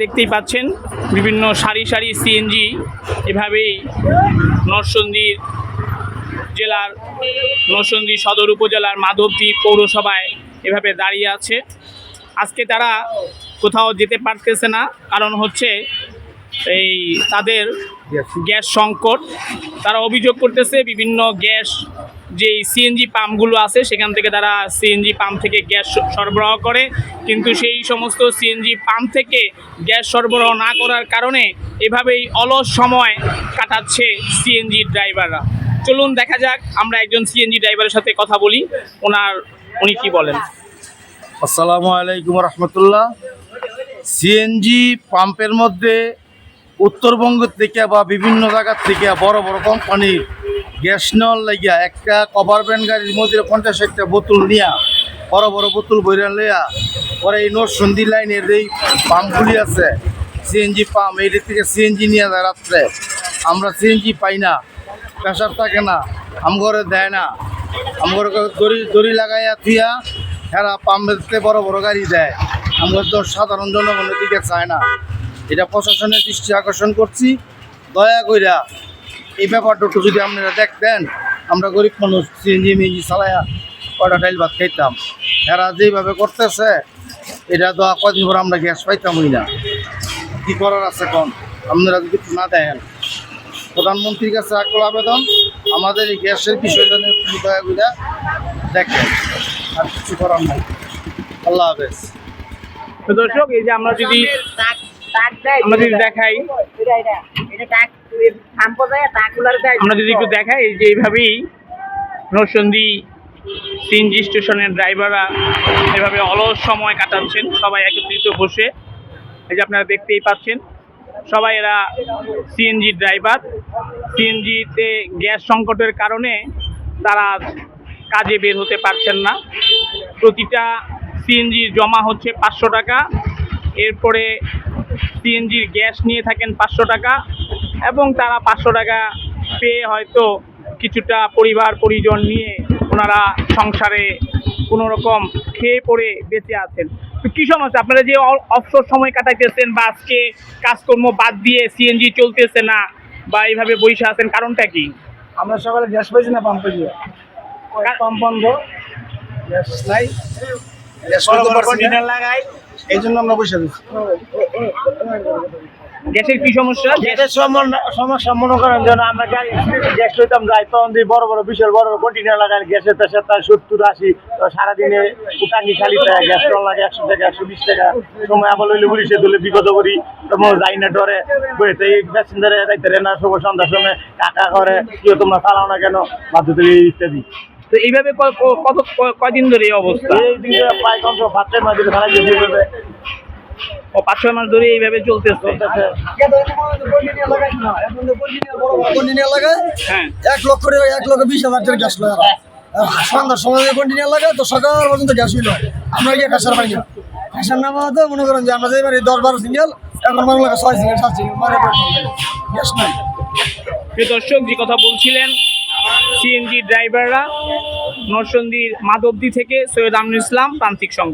দেখতেই পাচ্ছেন বিভিন্ন সারি সারি সিএনজি এভাবেই নরসন্দির জেলার নরসন্দী সদর উপজেলার মাধবদ্বীপ পৌরসভায় এভাবে দাঁড়িয়ে আছে। আজকে তারা কোথাও যেতে পারতেছে না কারণ হচ্ছে এই তাদের গ্যাস সংকট। তারা অভিযোগ করতেছে বিভিন্ন গ্যাস যেই সিএনজি পাম্পগুলো আছে, সেখান থেকে তারা সিএনজি পাম্প থেকে গ্যাস সরবরাহ করে। কিন্তু সেই সমস্ত সিএনজি পাম্প থেকে গ্যাস সরবরাহ না করার কারণে এভাবেই অলস সময় কাটাচ্ছে সিএনজি ড্রাইভাররা। চলুন দেখা যাক, আমরা একজন সিএনজি ড্রাইভারের সাথে কথা বলি। ওনার, উনি কি বলেন? আসসালামু আলাইকুম রহমতুল্লাহ। সিএনজি পাম্পের মধ্যে উত্তরবঙ্গ থেকে বা বিভিন্ন জায়গার থেকে বড় বড় কোম্পানির গ্যাস নেওয়ার লাগিয়া একটা কভার ভ্যান গাড়ির মধ্যে পঞ্চাশ একটা বোতল নিয়া, বড় বড় বোতল বইরা লইয়া, পরে এই নোট নরসন্দি লাইনের এই পাম্পগুলি আছে সিএনজি পাম্প এই থেকে সিএনজি নিয়ে যায় রাত্রে। আমরা সিএনজি পাই না প্রেশার থাকে না আমঘরে দেয় না। আমঘরে দড়ি দড়ি লাগাইয়া থুইয়া হেরা পাম্পেতে বড় বড় গাড়ি দেয়। আমরা তো সাধারণ জনগণের দিকে চায় না। এটা প্রশাসনের দৃষ্টি আকর্ষণ করছি। দয়া কইরা এই ব্যাপারটা একটু যদি আপনারা দেখতেন আমরা গরিব মানুষ সিএনজি মিএনজি চালাইয়া কয়টা ডাইল ভাত খাইতাম। এরা যেভাবে করতেছে এটা তো কদিন পর আমরা গ্যাস পাইতামই না। কি করার আছে কোন আপনারা যদি না দেখেন প্রধানমন্ত্রীর কাছে আকল আবেদন আমাদের এই গ্যাসের বিষয়টা নিয়ে দয়া করে দেখেন আর কিছু করার নাই। আল্লাহ হাফেজ। দর্শক এই যে আমরা যদি আমরা যদি দেখাই। আমরা যদি একটু দেখাই যে এইভাবেই নরসন্দী সিএনজি স্টেশনের ড্রাইভাররা এভাবে অলস সময় কাটাচ্ছেন সবাই একত্রিত বসে। এই যে আপনারা দেখতেই পাচ্ছেন সবাই এরা সিএনজি ড্রাইভার। সিএনজিতে গ্যাস সংকটের কারণে তারা কাজে বের হতে পারছেন না। প্রতিটা সিএনজির জমা হচ্ছে পাঁচশো টাকা। এরপরে সিএনজির গ্যাস নিয়ে থাকেন পাঁচশো টাকা এবং তারা পাঁচশো টাকা পেয়ে হয়তো কিছুটা পরিবার পরিজন নিয়ে ওনারা সংসারে কোনো রকম খেয়ে পড়ে বেঁচে আছেন। তো কী সমস্যা? আপনারা যে অ- অবসর সময় কাটাইতেছেন বা আজকে কাজকর্ম বাদ দিয়ে সিএনজি চলতেছে না বা এইভাবে বসে আছেন কারণটা কি? আমরা সকালে গ্যাস পাইছি না পাম্পে গিয়ে পাম্প বন্ধ গ্যাস নাই। গ্যাস লাগাই। এই জন্য আমরা বসে গ্যাসের কি সমস্যা? গ্যাসের সমস্যা মনে করেন যেন আমরা গাড়ি গ্যাস লইতাম যাই তখন দিয়ে বড় বড় বিশাল বড় বড় কন্টেনার গ্যাসের তার সত্তর আশি। সারাদিনে টাঙ্গি খালি থাকে গ্যাস টল লাগে একশো টাকা একশো বিশ টাকা। সময় আবার লইলে পুলিশে দিলে বিপদ করি তোমার যাই না ডরে। বইতে এই প্যাসেঞ্জারে যাইতে রে না শুভ সন্ধ্যার সময় কাকা করে কেউ তোমরা চালাও না কেন? বাধ্য থেকে ইত্যাদি। তো এইভাবে কত ক- কয়দিন ধরে এই অবস্থা? ও পাঁচ ছয় মাস ধরে এইভাবে চলতেছে? লাগায় হ্যাঁ। এক লক্ষ টাকা এক লক্ষ বিশ হাজার টাকা গ্যাস লাগে সন্ধ্যার সময় কন্টিনিউ লাগায় তো সকাল পর্যন্ত গ্যাস হইল। আমরা গিয়ে কাঁসার পাই না কাঁসার নামা তো মনে করেন যে আমরা যে এবার দশ বারো সিঙ্গেল এখন মনে লাগে ছয় সিঙ্গেল সাত সিঙ্গেল মারে গ্যাস নাই। দর্শক যে কথা বলছিলেন সিএনজি ড্রাইভাররা নরসন্দির মাধবদী থেকে সৈয়দ আমিনুল ইসলাম প্রান্তিক সংবাদ।